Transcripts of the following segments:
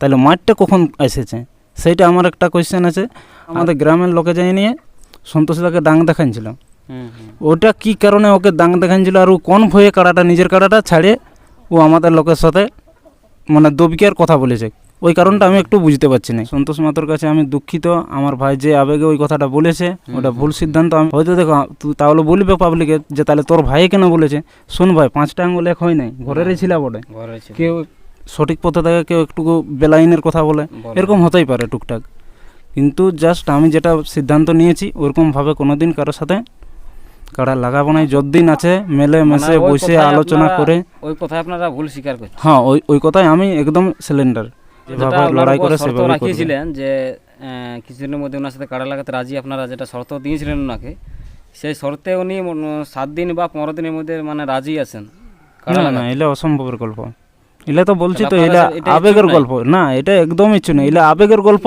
তাহলে মাঠটা কখন এসেছে? সেইটা আমার একটা কোয়েশ্চেন আছে। আমাদের গ্রামের লোকে যাই নিয়ে সন্তোষদাকে ডাং হুম ওটা কি কারণে ওকে দাং দেখাচ্ছিল আর ও কোন ভয়ে কাড়াটা নিজের কাড়াটা ছাড়ে ও আমাদের লোকের সাথে মানে দবিকার কথা বলেছে। ওই কারণটা আমি একটু বুঝতে পারছি না। সন্তোষ মাতর কাছে আমি দুঃখিত। আমার ভাই যে আবেগে ওই কথাটা বলেছে ওটা ভুল সিদ্ধান্ত। আমি হয়তো দেখো তুই তাহলে বলবে পাবলিকে যে তাহলে তোর ভাই কেন বলেছে? শোন ভাই পাঁচটা আঙুল এক হয় নাই। ঘরেরই ছিল বটে। কেউ সঠিক পথে থাকে কেউ একটু বেলাইনের কথা বলে। এরকম হতেই পারে টুকটাক। কিন্তু জাস্ট আমি যেটা সিদ্ধান্ত নিয়েছি ওরকমভাবে কোনোদিন কারোর সাথে কাড়া লাগাবো না যতদিন আছে মেলে মেশে বসে আলোচনা করে ওই কথায় আপনারা ভুল স্বীকার করছেন। হ্যাঁ ওই ওই কথাই আমি একদম সিলিন্ডার যেভাবে লড়াই করে সেভাবে রাখিয়েছিলেন যে কিছুদিনের মধ্যে ওনার সাথে কাড়া লাগাতে রাজি আপনারা যেটা শর্ত দিয়েছিলেন ওনাকে সেই শর্তে উনি সাত দিন বা পনেরো দিনের মধ্যে মানে রাজি আছেন না না। এলে অসম্ভবের গল্প। এলে তো বলছি তো এটা আবেগের গল্প। না এটা একদম ইচ্ছু নেই। এলে আবেগের গল্প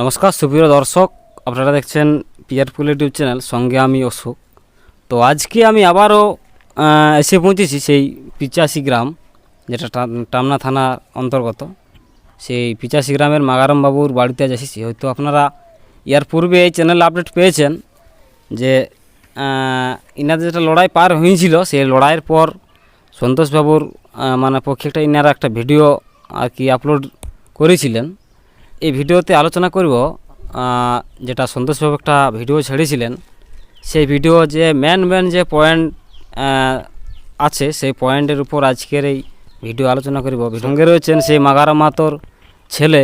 নমস্কার সুপ্রিয় দর্শক আপনারা দেখছেন পিয়ারপুল ইউটিউব চ্যানেল সঙ্গে আমি অশোক। তো আজকে আমি আবারও এসে পৌঁছেছি সেই পিচাশি গ্রাম যেটা টামনা থানার অন্তর্গত। সেই পিচাশি গ্রামের মাগারাম বাবুর বাড়িতে আজ এসেছি। হয়তো আপনারা ইয়ার পূর্বে এই চ্যানেল আপডেট পেয়েছেন যে ইনাদের যেটা লড়াই পার হয়েছিল, সেই লড়াইয়ের পর সন্তোষবাবুর মানে পক্ষে একটা ইনারা একটা ভিডিও আর কি আপলোড করেছিলেন। এই ভিডিওতে আলোচনা করব যেটা সন্তোষবাবু একটা ভিডিও ছেড়েছিলেন। সেই ভিডিও যে মেন মেন যে পয়েন্ট আছে, সেই পয়েন্টের উপর আজকের এই ভিডিও আলোচনা করব। সঙ্গে রয়েছেন সেই মাগারা মাতর ছেলে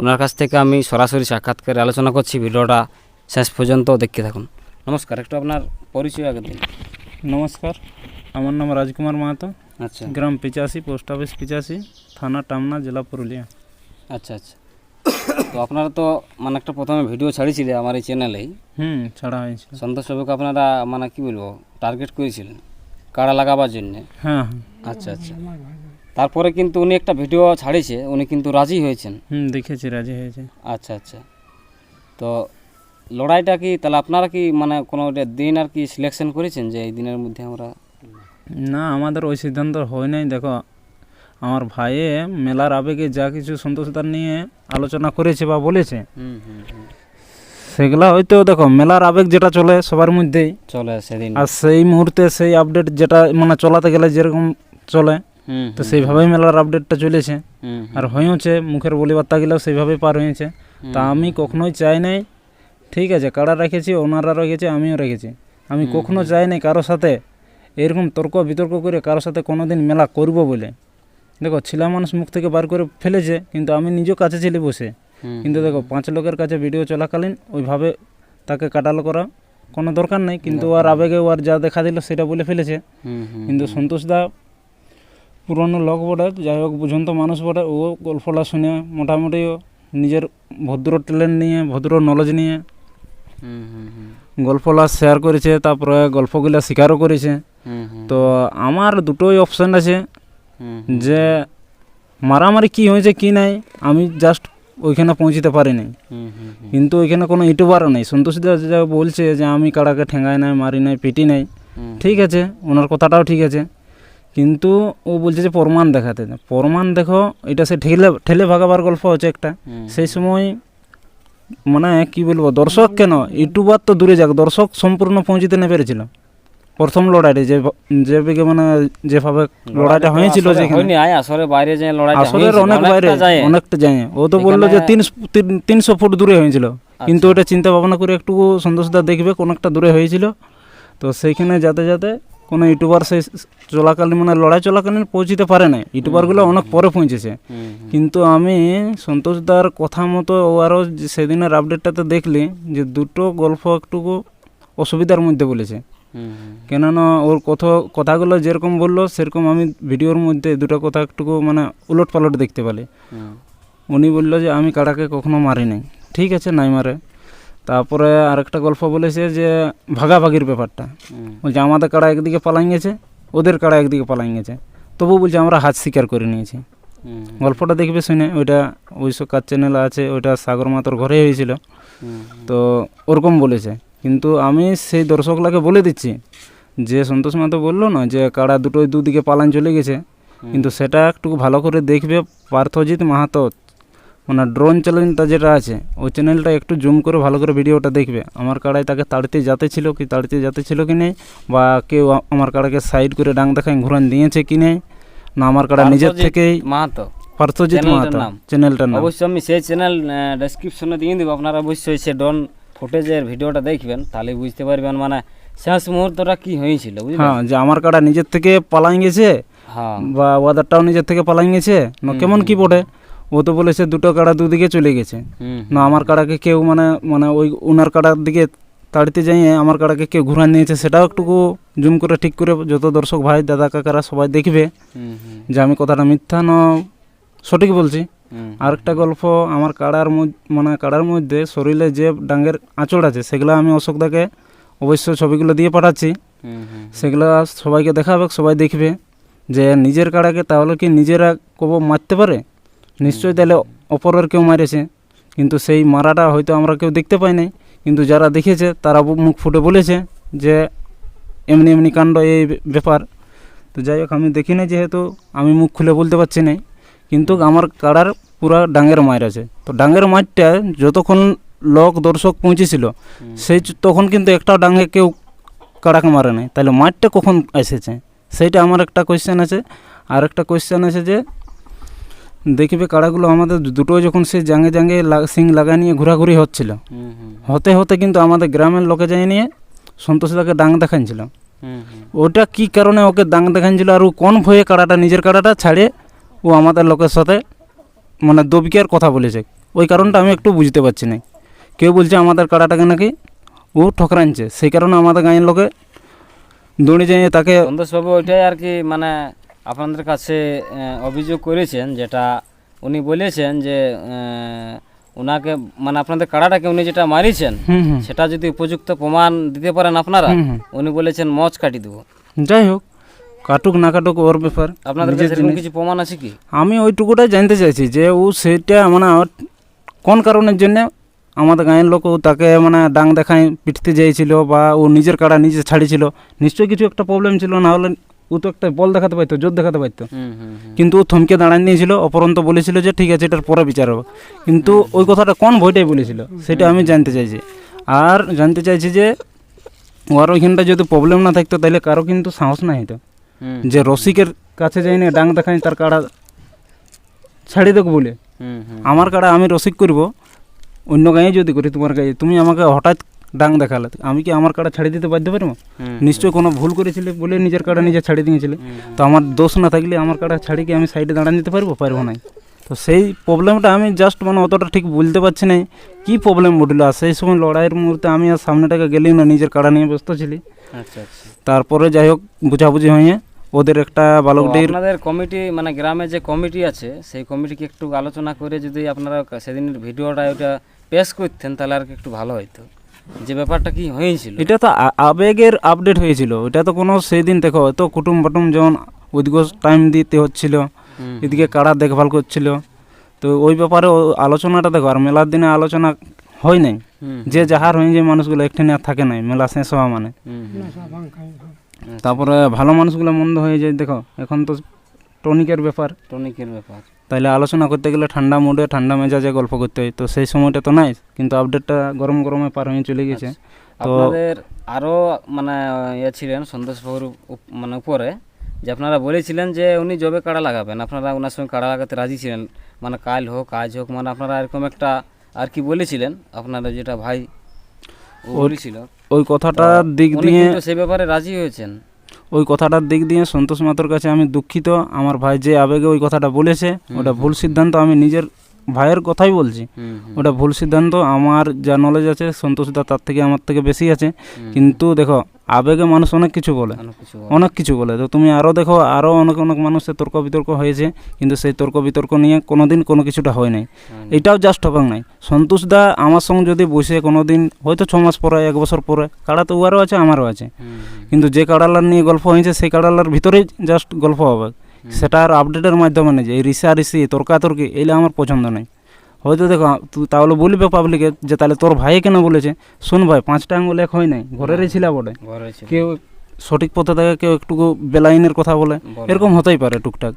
ওনার কাছ থেকে আমি সরাসরি সাক্ষাৎকারে আলোচনা করছি। ভিডিওটা শেষ পর্যন্ত দেখতে থাকুন। নমস্কার একটু আপনার পরিচয় আগে দিন। নমস্কার আমার নাম রাজকুমার মাহাতো। আচ্ছা। গ্রাম পিচাশি পোস্ট অফিস পিচাশি থানা টামনা জেলা পুরুলিয়া। আচ্ছা আচ্ছা। তো আপনারা তো মানে একটা প্রথমে ভিডিও ছাড়িয়েছিলেন আমার এই চ্যানেলেই। হুম ছাড়া হয়েছে হয়েছিল সন্তোষবাবুকে আপনারা মানে কি বলব টার্গেট করেছিলেন কাড়া লাগাবার জন্য। হ্যাঁ। আচ্ছা আচ্ছা। তারপরে কিন্তু উনি একটা ভিডিও ছাড়িয়েছে উনি কিন্তু রাজি হয়েছেন। হুম দেখেছি রাজি হয়েছে। আচ্ছা আচ্ছা। তো লড়াইটা কি তাহলে আপনারা কি মানে কোনো দিন আর কি সিলেকশন করেছেন যে এই দিনের মধ্যে আমরা? না আমাদের ওই সিদ্ধান্ত হয় নাই। দেখো আমার ভাইয়ে মেলার আবেগে যা কিছু সন্তোষদার নিয়ে আলোচনা করেছে বা বলেছে হুম হুম হুম। সেগুলা হয়তো দেখো মেলার আবেগ যেটা চলে সবার মধ্যেই। চলে সেদিন আর সেই মুহূর্তে সেই আপডেট যেটা মানে চলাতে গেলে যেরকম চলে তো সেইভাবেই মেলার আপডেটটা চলেছে। আর হয়েওছে মুখের বলিবার্তা গেলেও সেইভাবেই পার হয়েছে। তা আমি কখনোই চাই নাই। ঠিক আছে কারা রেখেছি? ওনারা রেখেছে আমিও রেখেছি। আমি কখনো চাই নাই কারোর সাথে এরকম তর্ক বিতর্ক করে কারোর সাথে কোনোদিন মেলা করব বলে। দেখো ছেলে মানুষ মুখ থেকে বার করে ফেলেছে কিন্তু আমি নিজেও কাছে ছিলি বসে। কিন্তু দেখো পাঁচ লোকের কাছে ভিডিও চলাকালীন ওইভাবে তাকে কাটালো করা কোনো দরকার নেই। কিন্তু আর আবেগে ওর যা দেখা দিল সেটা বলে ফেলেছে। কিন্তু সন্তোষদা পুরনো লোক বটে যাই হোক বুঝন্ত মানুষ বটে ও গল্পটা শুনে মোটামুটি নিজের ভদ্র ট্যালেন্ট নিয়ে ভদ্র নলেজ নিয়ে গল্পলা শেয়ার করেছে তারপরে গল্পগুলা স্বীকারও করেছে। তো আমার দুটোই অপশান আছে যে মারামারি কি হয়েছে কি নাই আমি জাস্ট ওইখানে পৌঁছতে পারিনি। কিন্তু ওইখানে কোনো ইউটিউবারও নেই। সন্তোষদা যা বলছে যে আমি কাড়াকে ঠেঙ্গাই নাই মারি নাই পিটি নাই ঠিক আছে ওনার কথাটাও ঠিক আছে। কিন্তু ও বলছে যে প্রমাণ দেখাতে। প্রমাণ দেখো এটা সে ঠেলে ঠেলে ভাগাবার গল্প হচ্ছে একটা। সেই সময় মানে কি বলব দর্শক কেন? ইউটিউবার তো দূরে যাক দর্শক সম্পূর্ণ পৌঁছতে না পেরেছিল। প্রথম লড়াইটা যে যে বেগে মানে যেভাবে লড়াইটা হয়েছিল যেখানে। আসরে বাইরে যে লড়াইটা আসলে অনেক বাইরে অনেকটা যায়। যায় ও তো বলল যে তিনশো ফুট দূরে হয়েছিল। কিন্তু আচ্ছা। ওটা চিন্তা ভাবনা করে একটু সন্তোষদা দেখবে কোন একটা দূরে হয়েছিল। তো সেইখানে যাতে যাতে কোনো ইউটিউবার সেই চলাকালীন মানে লড়াই চলাকালীন পৌঁছিতে পারে না ইউটিউবারগুলো অনেক পরে পৌঁছেছে। কিন্তু আমি সন্তোষদার কথা মতো ও আরও সেদিনের আপডেটটাতে দেখলি যে দুটো গল্প একটুকু অসুবিধার মধ্যে বলেছে। কেননা ওর কথা কথাগুলো যেরকম বলল সেরকম আমি ভিডিওর মধ্যে দুটো কথা একটুকু মানে উলট পালট দেখতে হুম, উনি বলল যে আমি কাড়াকে কখনো মারি নাই ঠিক আছে নাই মারে। তারপরে আরেকটা গল্প বলেছে যে ভাগাভাগির ব্যাপারটা। বলছে আমাদের কাড়া একদিকে পালাই গেছে ওদের কাড়া একদিকে পালাই গেছে। তবু বলছে আমরা হাত স্বীকার করে নিয়েছি। গল্পটা দেখবে শুনে ওইটা ওই সব কাজ চ্যানেল আছে ওইটা সাগর মাতর ঘরে হয়েছিল। তো ওরকম বলেছে। কিন্তু আমি সেই দর্শকলাকে বলে দিচ্ছি যে সন্তোষ মাতো বলল না যে কাড়া দুটোই দুদিকে পালান চলে গেছে। কিন্তু সেটা একটু ভালো করে দেখবে পার্থজিৎ মাহাতো মানে ড্রোন চ্যানেলটা যেটা আছে ওই চ্যানেলটা একটু জুম করে ভালো করে ভিডিওটা দেখবে। আমার কাড়ায় তাকে তাড়িতে যাতে ছিল কি তাড়িতে যাতে ছিল কি নেই বা কেউ আমার কাড়াকে সাইড করে ডাং দেখায় ঘুরান দিয়েছে কি নেই না আমার কাড়া নিজের থেকেই মাহাতো। পার্থজিৎ মাহাতো? চ্যানেলটার নাম। অবশ্যই আমি সেই চ্যানেল ডেসক্রিপশনে দিয়ে দেবো আপনারা অবশ্যই সে ড্রোন ফুটেজের ভিডিওটা দেখবেন তাহলে বুঝতে পারবেন মানে শেষ মুহূর্তটা কি হয়েছিল বুঝলেন? হ্যাঁ যে আমার কাড়া নিজের থেকে পালাই গেছে হ্যাঁ। বা ওয়াদারটাও নিজের থেকে পালাই গেছে না কেমন কি পড়ে ও তো বলেছে দুটো কাড়া দুদিকে চলে গেছে। না আমার কাড়াকে কেউ মানে মানে ওই ওনার কাড়ার দিকে তাড়িতে যাইয়ে আমার কাড়াকে কেউ ঘুরান নিয়েছে সেটাও একটুকু জুম করে ঠিক করে যত দর্শক ভাই দাদা কাকারা সবাই দেখবে যে আমি কথাটা মিথ্যা না সঠিক বলছি। আরেকটা গল্প আমার কাড়ার মানে কাড়ার মধ্যে শরীরে যে ডাঙ্গের আঁচড় আছে সেগুলো আমি অশোকদাকে অবশ্যই ছবিগুলো দিয়ে পাঠাচ্ছি। সেগুলো সবাইকে দেখাবে সবাই দেখবে। যে নিজের কাড়াকে তাহলে কি নিজেরা কব মারতে পারে? নিশ্চয়ই তাহলে অপরের কেউ মারেছে। কিন্তু সেই মারাটা হয়তো আমরা কেউ দেখতে পাই নাই। কিন্তু যারা দেখেছে তারা মুখ ফুটে বলেছে যে এমনি এমনি কাণ্ড এই ব্যাপার। তো যাই হোক আমি দেখি না যেহেতু আমি মুখ খুলে বলতে পারছি না কিন্তু আমার কাড়ার পুরা ডাঙ্গের মায়ের আছে। তো ডাঙ্গের মাঠটা যতক্ষণ লোক দর্শক পৌঁছেছিল সেই তখন কিন্তু একটা ডাঙ্গে কেউ কাড়াকে মারে নাই। তাহলে মাঠটা কখন এসেছে? সেইটা আমার একটা কোয়েশ্চেন আছে। আর একটা কোয়েশ্চেন আছে যে দেখবে কাড়াগুলো আমাদের দুটো যখন সে জাঙ্গে জাঙ্গে সিং লাগা নিয়ে ঘোরাঘুরি হচ্ছিল। হতে হতে কিন্তু আমাদের গ্রামের লোকে যাই নিয়ে সন্তোষদাকে ডাং দেখাচ্ছিল ওটা কি কারণে ওকে দাং দেখাচ্ছিল আর ও কোন ভয়ে কাড়াটা নিজের কাড়াটা ছাড়ে ও আমাদের লোকের সাথে মানে দবিকার কথা বলেছে। ওই কারণটা আমি একটু বুঝতে পারছি না। কেউ বলছে আমাদের কাড়াটাকে নাকি ও ঠকরানছে সেই কারণে আমাদের গাঁয়ের লোকে দৌড়ে যাইয়ে তাকে সন্তোষবাবু ওইটাই আর কি মানে আপনাদের কাছে অভিযোগ করেছেন যেটা উনি বলেছেন যে ওনাকে মানে আপনাদের কাড়াটাকে উনি যেটা মারিছেন সেটা যদি উপযুক্ত প্রমাণ দিতে পারেন আপনারা। উনি বলেছেন মচ কাটি দেবো। যাই হোক কাটুক না কাটুক ওর ব্যাপার আপনাদের কাছে কিছু প্রমাণ আছে কি? আমি ওইটুকুটাই জানতে চাইছি যে ও সেটা মানে কোন কারণের জন্য আমাদের গাঁয়ের লোক তাকে মানে ডাং দেখায় পিটতে চেয়েছিল বা ও নিজের কাড়া নিজে ছাড়িয়েছিল নিশ্চয়ই কিছু একটা প্রবলেম ছিল না হলে ও তো একটা বল দেখাতে পারতো জোর দেখাতে পারতো। কিন্তু ও থমকে দাঁড়ান নিয়েছিল অপরন্ত বলেছিল যে ঠিক আছে এটার পরে বিচার হবে। কিন্তু ওই কথাটা কোন ভয়টাই বলেছিল সেটা আমি জানতে চাইছি। আর জানতে চাইছি যে ওর ওইখানটা যদি প্রবলেম না থাকতো তাহলে কারও কিন্তু সাহস না হতো যে রসিকের কাছে যাই না ডাং দেখাই তার কাড়া ছাড়ি দেবো বলে। আমার কাড়া আমি রসিক করব অন্য গাঁয়ে যদি করি তোমার গায়ে। তুমি আমাকে হঠাৎ ডাং দেখালে। আমি কি আমার কাড়া ছাড়ি দিতে বাধ্য পারব? নিশ্চয়ই কোনো ভুল করেছিলে বলে নিজের কাড়া নিজে ছাড়ি দিয়েছিলে। তো আমার দোষ না থাকলে আমার কাড়া ছাড়ি কি আমি সাইডে দাঁড়ান দিতে পারব? পারব না। তো সেই প্রবলেমটা আমি জাস্ট মানে অতটা ঠিক বলতে পারছি না কি প্রবলেম ঘটলো আর সেই সময় লড়াইয়ের মুহূর্তে আমি আর সামনেটাকে গেলি না নিজের কাড়া নিয়ে ব্যস্ত ছিলি। আচ্ছা আচ্ছা। তারপরে যাই হোক বুঝাবুঝি হয়ে ওদের একটা বালকটির আপনাদের কমিটি মানে গ্রামে যে কমিটি আছে সেই কমিটিকে একটু আলোচনা করে যদি আপনারা সেদিনের ভিডিওটা ওটা পেশ করতেন তাহলে আর কি একটু ভালো হতো যে ব্যাপারটা কি হয়েছিল? এটা তো আবেগের আপডেট হয়েছিল। এটা তো কোনো সেই দিন দেখো তো কুটুম বাটুম যেমন ওইদিকে টাইম দিতে হচ্ছিল এদিকে কারা দেখভাল করছিল। তো ওই ব্যাপারে আলোচনাটা দেখো আর মেলার দিনে আলোচনা হয় নাই। যে যাহার হয়ে যে মানুষগুলো একখানে আর থাকে নাই মেলা শেষ হওয়া মানে। তারপরে ভালো মানুষগুলো মন্দ হয়ে যায় দেখো। এখন তো টনিকের ব্যাপার। টনিকের ব্যাপার। তাইলে আলোচনা করতে গেলে ঠান্ডা মুডে ঠান্ডা মেজাজে গল্প করতে হয়। তো সেই সময়টা তো নাই কিন্তু আপডেটটা গরম গরমে পার হয়ে চলে গেছে। তো আপনাদের আরও মানে ইয়ে ছিলেন সন্তোষবাবুর উপ- মানে উপরে যে আপনারা বলেছিলেন যে উনি জবে কাড়া লাগাবেন। আপনারা ওনার সঙ্গে কাড়া লাগাতে রাজি ছিলেন। মানে কাল হোক কাজ হোক মানে আপনারা এরকম একটা আর কি বলেছিলেন? আপনারা যেটা ভাই বলেছিল। ওই কথাটার দিক দিয়ে সে ব্যাপারে রাজি হয়েছেন। ওই কথাটার দিক দিয়ে সন্তোষ মাতর কাছে আমি দুঃখিত। আমার ভাই যে আবেগে ওই কথাটা বলেছে ওটা ভুল সিদ্ধান্ত। আমি নিজের ভাইয়ের কথাই বলছি। ওটা ভুল সিদ্ধান্ত আমার যা নলেজ আছে সন্তোষ দা তার থেকে আমার থেকে বেশি আছে। কিন্তু দেখো আবেগে মানুষ অনেক কিছু বলে। অনেক কিছু বলে। তো তুমি আরও দেখো আরও অনেক অনেক মানুষের তর্ক বিতর্ক হয়েছে কিন্তু সেই তর্ক বিতর্ক নিয়ে কোনোদিন কোনো কিছুটা হয় নাই। এটাও জাস্ট হবাং নাই। সন্তোষ দা আমার সঙ্গে যদি বসে কোনো দিন হয়তো ছ মাস পরে এক বছর পরে কাড়া তো উয়ারও আছে আমারও আছে। কিন্তু যে কাড়ালার নিয়ে গল্প হয়েছে সেই কাড়ালার ভিতরেই জাস্ট গল্প হবে। সেটা আর আপডেটের মাধ্যমে নেই যে এই রিসা রিসি তর্কাতর্কি এগুলো আমার পছন্দ নেই। হয়তো দেখো তুই তাহলে বলবে পাবলিকে যে তাহলে তোর ভাই কেন বলেছে? শোন ভাই পাঁচটা আঙুল এক হয় নাই ঘরেরই ছিল বটে। কেউ সঠিক পথে থাকে কেউ একটু বেলাইনের কথা বলে। বলে। এরকম হতেই পারে টুকটাক।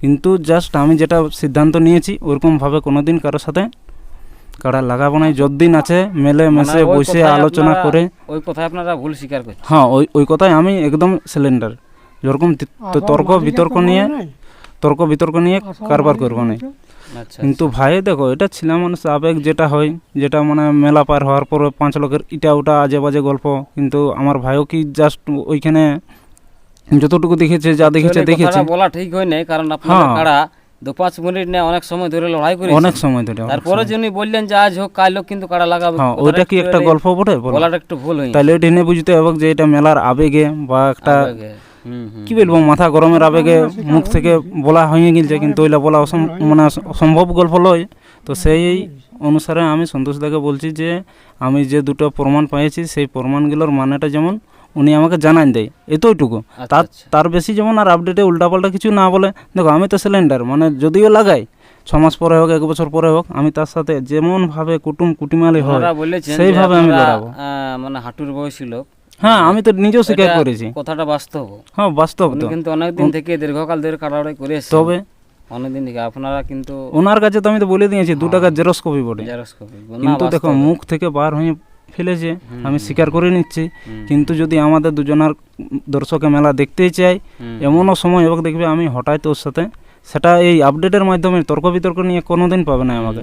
কিন্তু জাস্ট আমি যেটা সিদ্ধান্ত নিয়েছি ওরকমভাবে কোনোদিন কারোর সাথে কারা লাগাবো না যতদিন আছে মেলে মানে মেশে বসে আলোচনা করে ওই কথায় আপনারা ভুল স্বীকার করছেন। হ্যাঁ ওই ওই কথাই আমি একদম সিলিন্ডার যেরকম তো তর্ক বিতর্ক নিয়ে তর্ক বিতর্ক নিয়ে কারবার করব না কিন্তু ভাই দেখো এটা ছিলাম মানুষ আবেগ যেটা হয় যেটা মানে মেলা পার হওয়ার পর পাঁচ লোকের ইটা ওটা আজে বাজে গল্প কিন্তু আমার ভাইও কি জাস্ট ওইখানে যতটুকু দেখেছে যা দেখেছে দেখেছে বলা ঠিক হয় নাই কারণ আপনার হ্যাঁ। কাড়া দু পাঁচ মিনিট নিয়ে অনেক সময় ধরে লড়াই করে অনেক সময় ধরে তারপরে যিনি বললেন যে আজ হোক কাল হোক কিন্তু কাড়া লাগাবে? হ্যাঁ ওইটা কি একটা গল্প বটে? বলো? বলাটা একটু ভুল হয়ে তাহলে এনে বুঝতে হবে যে এটা মেলার আবেগে বা একটা কি বলব মাথা গরমের আবেগে মুখ থেকে বলা হয়ে গেছে কিন্তু ওইটা বলা মানে সম্ভব গল্প লয় তো সেই অনুসারে আমি সন্তোষ দাকে বলছি যে আমি যে দুটো প্রমাণ পেয়েছি সেই প্রমাণগুলোর মানেটা যেমন উনি আমাকে জানান দেয় এতটুকু আচ্ছা, তার আচ্ছা। তার বেশি যেমন আর আপডেটে উল্টাপাল্টা কিছু না বলে দেখো আমি তো সিলিন্ডার মানে যদিও লাগাই ছ মাস পরে হোক এক বছর পরে হোক আমি তার সাথে যেমনভাবে কুটুম কুটিমালি হয় সেইভাবে আমি লড়াবো। মানে হাঁটুর বয়সী লোক হ্যাঁ আমি তো নিজেও স্বীকার করেছি। কথাটা বাস্তব। হ্যাঁ বাস্তব তো। কিন্তু অনেকদিন থেকে দীর্ঘকাল ধরে করে এসেছেন। তবে অনেকদিন থেকে আপনারা কিন্তু ওনার কাছে তো আমি তো বলে দিয়েছি দু টাকার জেরক্স কপি বটে। জেরক্স কপি কিন্তু দেখো মুখ থেকে বার হয়ে ফেলেছে আমি স্বীকার করে নিচ্ছি। কিন্তু যদি আমাদের দুজনের দর্শকে মেলা দেখতেই চাই এমনও সময় হোক দেখবে আমি হঠাৎ ওর সাথে সেটা এই আপডেটের মাধ্যমে তর্ক বিতর্ক নিয়ে কোনোদিন পাবে না আমাকে।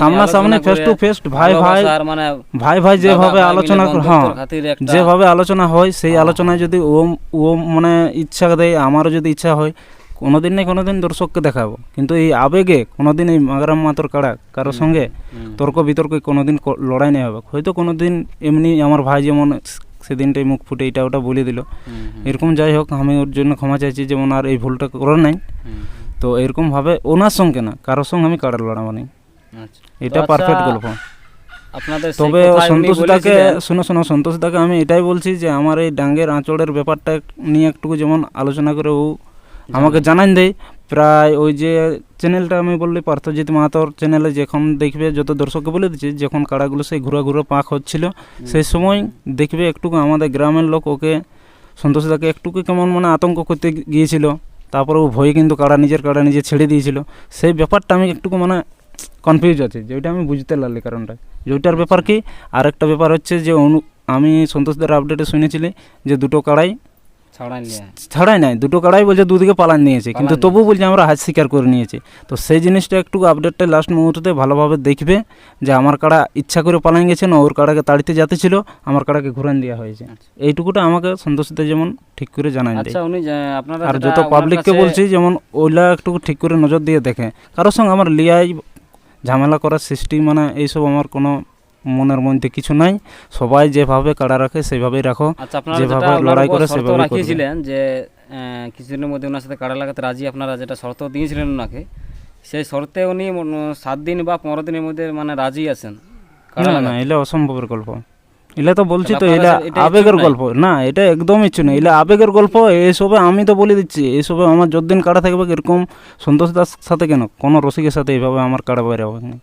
সামনাসামনি ফেস টু ফেস ভাই ভাই মানে ভাই ভাই যেভাবে আলোচনা হ্যাঁ যেভাবে আলোচনা হয় সেই হ্যাঁ। আলোচনায় যদি ও ও মানে ইচ্ছা দেয় আমারও যদি ইচ্ছা হয় কোনোদিন না কোনোদিন দর্শককে দেখাবো। কিন্তু এই আবেগে কোনোদিন এই মাগরাম মাতর কাড়া কারোর সঙ্গে তর্ক বিতর্কে কোনোদিন লড়াই নেই হবে। হয়তো কোনোদিন এমনি আমার ভাই যেমন সেদিনটাই মুখ ফুটে এটা ওটা বলে দিল। এরকম যাই হোক আমি ওর জন্য ক্ষমা চাইছি যেমন আর এই ভুলটা করার নাই। তো এরকমভাবে ওনার সঙ্গে না কারোর সঙ্গে আমি কাড়া লড়াবো না আচ্ছা। এটা পারফেক্ট আচ্ছা, গল্প। আপনাদের তবে সন্তোষ দাকে শোনো শোনো সন্তোষ দাকে আমি এটাই বলছি যে আমার এই ডাঙ্গের আঁচড়ের ব্যাপারটা নিয়ে একটুকু যেমন আলোচনা করে ও আমাকে জানান। দেয়। প্রায় ওই যে চ্যানেলটা আমি বললি পার্থজিৎ মাহাতর চ্যানেলে যখন দেখবে যত দর্শককে বলে দিচ্ছি যখন কাড়াগুলো সেই ঘুরা ঘুরা পাক হচ্ছিল সেই সময় দেখবে একটু আমাদের গ্রামের লোক ওকে সন্তোষ দাকে একটুকু কেমন মানে আতঙ্ক করতে গিয়েছিল। তারপরে ও ভয়ে কিন্তু কাড়া নিজের কাড়া নিজে ছেড়ে দিয়েছিল। সেই ব্যাপারটা আমি একটু মানে কনফিউজ আছে যেটা আমি বুঝতে লাগলি কারণটা। যেটার ব্যাপার কি? আরেকটা ব্যাপার হচ্ছে যে অনু আমি সন্তোষদের আপডেটে শুনেছিলি যে দুটো কাড়াই ছড়াই নাই দুটো কাড়াই বলছে দুদিকে পালান নিয়েছে। কিন্তু তবু বলছে আমরা হাত স্বীকার করে নিয়েছি। তো সেই জিনিসটা একটু আপডেটটা লাস্ট মুহূর্তে ভালোভাবে দেখবে যে আমার কাড়া ইচ্ছা করে পালান গেছে না ওর কাড়াকে তাড়িতে যাতে ছিল আমার কাড়াকে ঘুরান দেওয়া হয়েছে। আচ্ছা। এইটুকুটা আমাকে সন্তোষদের যেমন ঠিক করে জানাই দেয়। আচ্ছা আর যত পাবলিককে বলছি যেমন ওইলা একটু ঠিক করে নজর দিয়ে দেখে। কারোর সঙ্গে আমার লিয়াই ঝামেলা করার সৃষ্টি মানে এইসব আমার কোনো মনের মধ্যে কিছু নাই। সবাই যেভাবে কাড়া রাখে সেইভাবেই রাখো। আচ্ছা যেভাবে লড়াই করে সেভাবেই করবে। রাখিয়েছিলেন যে কিছুদিনের মধ্যে ওনার সাথে কাড়া লাগাতে রাজি আপনারা যেটা শর্ত দিয়েছিলেন ওনাকে সেই শর্তে উনি সাত দিন বা পনেরো দিনের মধ্যে মানে রাজি আছেন না না। এলা অসম্ভবের গল্প। এলা তো বলছি তো এটা আবেগের গল্প। না এটা একদম ইচ্ছু নেই। এলা আবেগের গল্প এইসবে আমি তো বলে দিচ্ছি এইসবে আমার যতদিন কাটা থাকবে এরকম সন্তোষ দাস সাথে কেন? কোনো রসিকের সাথে এইভাবে আমার কাটা বাইরে হবে না।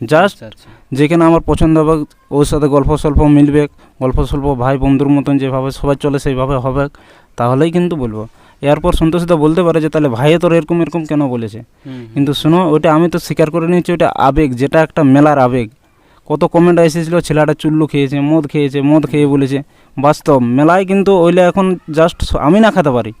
জাস্ট আচ্ছা আচ্ছা। যেখানে আমার পছন্দ হবে ওর সাথে গল্প স্বল্প মিলবে গল্প স্বল্প ভাই বন্ধুর মতন যেভাবে সবাই চলে সেইভাবে হবে তাহলেই কিন্তু বলব। এরপর সন্তোষদা বলতে পারে যে তাহলে ভাইয়ে তোর এরকম এরকম কেন বলেছে? কিন্তু শোনো ওটা আমি তো স্বীকার করে নিয়েছি ওটা আবেগ যেটা একটা মেলার আবেগ। কত কমেন্ট এসেছিল ছেলেটা চুল্লু খেয়েছে মদ খেয়েছে মদ খেয়ে বলেছে। বাস্তব মেলায় কিন্তু ওইটা এখন জাস্ট আমি না খেতে পারি।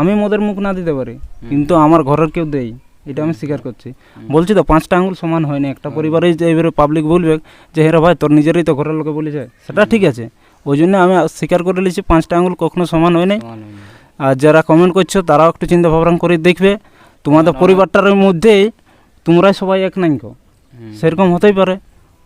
আমি মদের মুখ না দিতে পারি। কিন্তু আমার ঘরের কেউ দেয় এটা আমি স্বীকার করছি। বলছি তো পাঁচটা আঙুল সমান হয়নি না একটা পরিবারে যে এবারে পাবলিক বলবে যে হেরা ভাই তোর নিজেরই তো ঘরের লোকে বলে যায় সেটা ঠিক আছে। ওই জন্য আমি স্বীকার করে নিয়েছি পাঁচটা আঙুল কখনো সমান হয় নাই। হয়নি। আর যারা কমেন্ট করছ তারাও একটু চিন্তা ভাবনা করে দেখবে। তোমাদের পরিবারটার মধ্যে তোমরাই সবাই এক নাইকো সেরকম হতেই পারে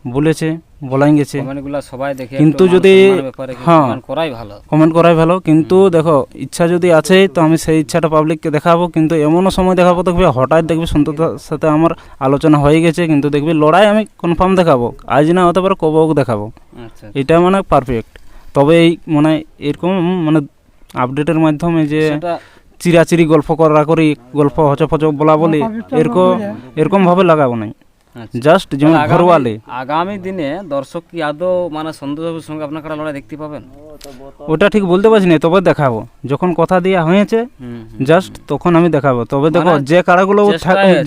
বলেছে। বলাই গেছে কমেন্টগুলো সবাই দেখে কিন্তু মান যদি- হ্যাঁ। কমেন্ট করাই ভালো। কমেন্ট করাই ভালো। কিন্তু দেখো ইচ্ছা যদি আছে তো আমি সেই ইচ্ছাটা পাবলিককে দেখাবো। কিন্তু এমনও সময় দেখাবো দেখবে হঠাৎ দেখবে সন্ততার সাথে আমার আলোচনা হয়ে গেছে। কিন্তু দেখবে লড়াই আমি কনফার্ম দেখাবো। আজ না হতে পারে কবক দেখাবো। আচ্ছা। এটা মানে পারফেক্ট তবে এই মানে এরকম মানে আপডেটের মাধ্যমে যে চিরাচিরি গল্প করা করি গল্প হচ ফচ বলা বলি এরকম এরকম ভাবে লাগাবো নাই। জাস্ট যেমন তাহলে আগামী- ঘরওয়ালে। আগামী দিনে দর্শক কি আদৌ মানে সন্দেহবাবুর সঙ্গে আপনার কারা লড়াই দেখতে পাবেন? ওটা ঠিক বলতে পারছি না তবে দেখাবো। যখন কথা দেওয়া হয়েছে জাস্ট তখন আমি দেখাবো। তবে দেখো মানে যে কাড়াগুলো যে আছে।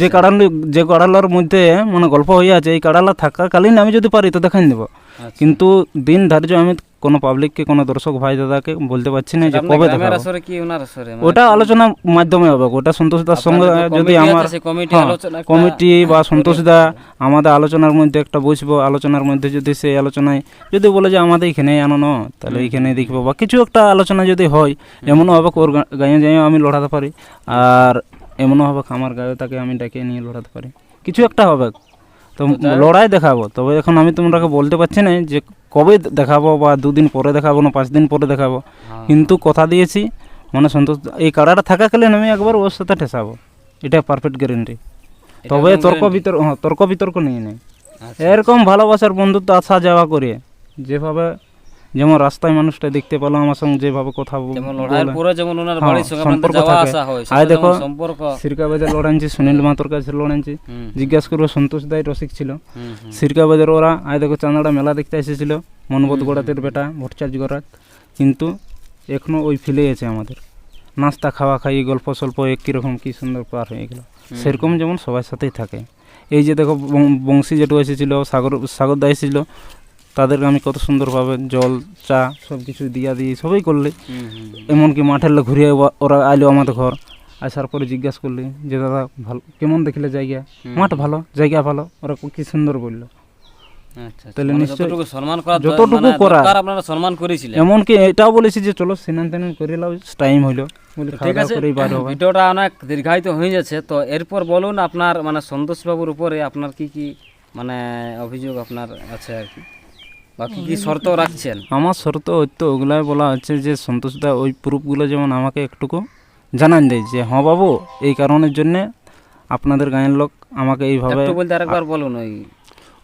যে কাড়ালার মধ্যে মানে গল্প হয়ে আছে এই কাড়ালা থাকাকালীন আমি যদি পারি তো দেখাই দেবো। আচ্ছা। কিন্তু দিন ধার্য আমি কোনো পাবলিককে কোনো দর্শক ভাই দাদাকে বলতে পারছি না যে কবে দেখাবো মানে ওটা আলোচনা মাধ্যমে হবে ওটা সন্তোষ দার সঙ্গে যদি আমার কমিটি হ্যাঁ, কমিটি বা সন্তোষ দা আমাদের আলোচনার মধ্যে একটা বসবো আলোচনার মধ্যে যদি সেই আলোচনায় যদি বলে যে আমাদের এখানেই আনো তাহলে এখানে দেখব। বা কিছু একটা আলোচনা যদি হয় এমনও হবে ওর গায়ে যাই আমি লড়াতে পারি আর এমনও হবে আমার গায়ে তাকে আমি ডেকে নিয়ে লড়াতে পারি। কিছু একটা হবে। তো লড়াই দেখাবো। তবে এখন আমি তোমরাকে বলতে পারছি না যে কবে দেখাবো বা দুদিন পরে দেখাবো না পাঁচ দিন পরে দেখাবো? হ্যাঁ। কিন্তু কথা দিয়েছি মানে সন্তোষ এই কাড়াটা থাকাকালীন আমি একবার ওর সাথে ঠেসাবো। এটা পারফেক্ট গ্যারেন্টি তবে তর্ক বিতর্ক হ্যাঁ, তর্ক বিতর্ক নিয়ে নেই। আচ্ছা। এরকম ভালোবাসার বন্ধুত্ব আসা যাওয়া করে যেভাবে যেমন রাস্তায় মানুষটা দেখতে পেল আমার সঙ্গে যেভাবে কথা বল- যেমন লড়াইয়ের পরে যেমন ওনার হ্যাঁ, বাড়ির সঙ্গে সম্পর্ক থাকে। আসা আয় দেখো, সম্পর্ক। সিরকাবাজার লড়াইছি সুনীল মাতোর কাছে লড়াইছি জিজ্ঞাসা করব সন্তোষ দাই রসিক ছিল। সিরকাবাজার ওরা আয় দেখো চাঁদাড়া মেলা দেখতে এসেছিল। মনবোধ গোড়াতের বেটা ভট্টাচার্য গোড়াত। কিন্তু এখনও ওই ফিলে আছে আমাদের। নাস্তা খাওয়া খাই গল্প স্বল্প একই রকম কি সুন্দর পার হয়ে গেল। সেরকম যেমন সবার সাথেই থাকে। এই যে দেখো বংশী যেটু এসেছিল সাগর সাগর দা এসেছিল। তাদেরকে আমি কত সুন্দরভাবে জল চা সব কিছু দিয়া দিই সবই করলে। এমনকি মাঠের লোক ঘুরিয়ে ওরা আইলো আমাদের ঘর। আসার পরে জিজ্ঞাসা করলি যে দাদা ভালো কেমন দেখলে জায়গা? মাঠ ভালো জায়গা ভালো। ওরা কি সুন্দর বলল। আচ্ছা, আচ্ছা। তাহলে মানে নিশ্চয়ই- যতটুকু সম্মান করা যতটুকু মানে করা। আপনারা সম্মান করেছিলেন। এমনকি এটাও বলেছি যে চলো স্নান করে লাও টাইম হইল। ঠিক আছে ভিডিওটা অনেক দীর্ঘায়িত হয়ে যাচ্ছে। তো এরপর বলুন আপনার মানে সন্তোষবাবুর উপরে আপনার কি কি মানে অভিযোগ আপনার আছে আর কি? বা কি শর্ত রাখছেন? আমার শর্ত হয়তো ওগুলাই বলা হচ্ছে যে সন্তোষদা ওই প্রুফগুলো যেমন আমাকে একটুকু জানান দেয় যে হ্যাঁ বাবু এই কারণের জন্যে আপনাদের গায়ের লোক আমাকে এইভাবে বলতে আরেকবার বলুন ওই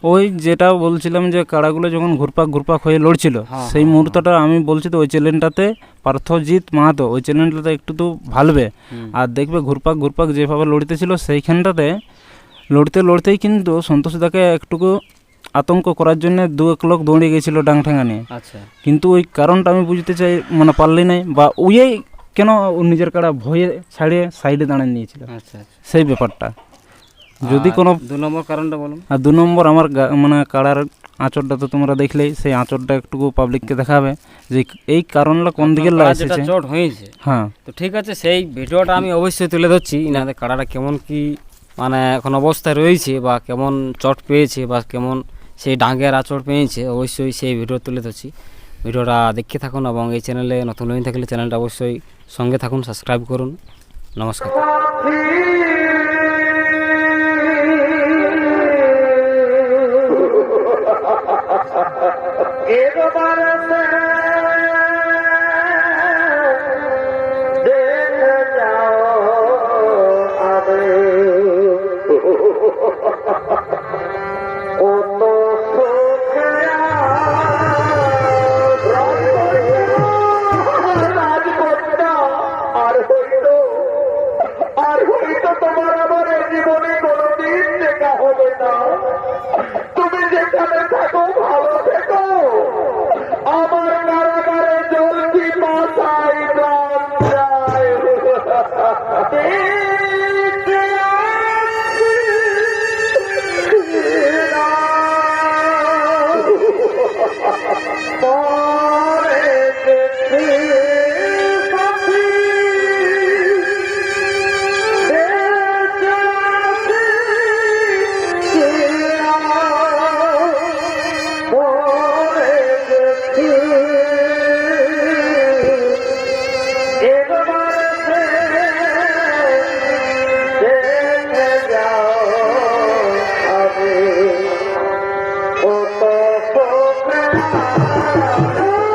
ওই যেটা বলছিলাম যে কাড়াগুলো যখন ঘুরপাক ঘুরপাক হয়ে লড়ছিল হ্যাঁ, সেই মুহূর্তটা আমি বলছি তো ওই চ্যানেলটাতে পার্থজিৎ মাহাতো ওই চ্যানেলটাতে একটু তো ভালবে। আর দেখবে ঘুরপাক ঘুরপাক যেভাবে লড়তেছিল সেইখানটাতে লড়তে লড়তেই কিন্তু সন্তোষদাকে একটুকু আতঙ্ক করার জন্য দু এক লোক দৌড়ে গেছিল ডাংঠাঙ্গা নিয়ে আচ্ছা। কিন্তু ওই কারণটা আমি বুঝতে চাই মানে পারলি নাই বা ওই কেন নিজের কাড়া ভয়ে ছাড়িয়ে সাইডে দাঁড়িয়ে নিয়েছিল? আচ্ছা আচ্ছা। সেই ব্যাপারটা। যদি কোনো দু নম্বর কারণটা বলুন। আর দু নম্বর আমার মানে কাড়ার আঁচড়টা তো তোমরা দেখলেই সেই আঁচড়টা একটু পাবলিককে দেখাবে যে এই কারণটা কোন দিকে চোট হয়েছে। হ্যাঁ। তো ঠিক আছে সেই ভিডিওটা আমি অবশ্যই তুলে ধরছি ইনাদের কাড়াটা কেমন কি মানে এখন অবস্থায় রয়েছে বা কেমন চট পেয়েছে বা কেমন সেই ডাঙ্গের আচর পেয়েছে, অবশ্যই সেই ভিডিও তুলে ধরছি। ভিডিওটা দেখে থাকুন এবং এই চ্যানেলে নতুন হয়ে থাকলে চ্যানেলটা অবশ্যই সঙ্গে থাকুন সাবস্ক্রাইব করুন। নমস্কার। すごい!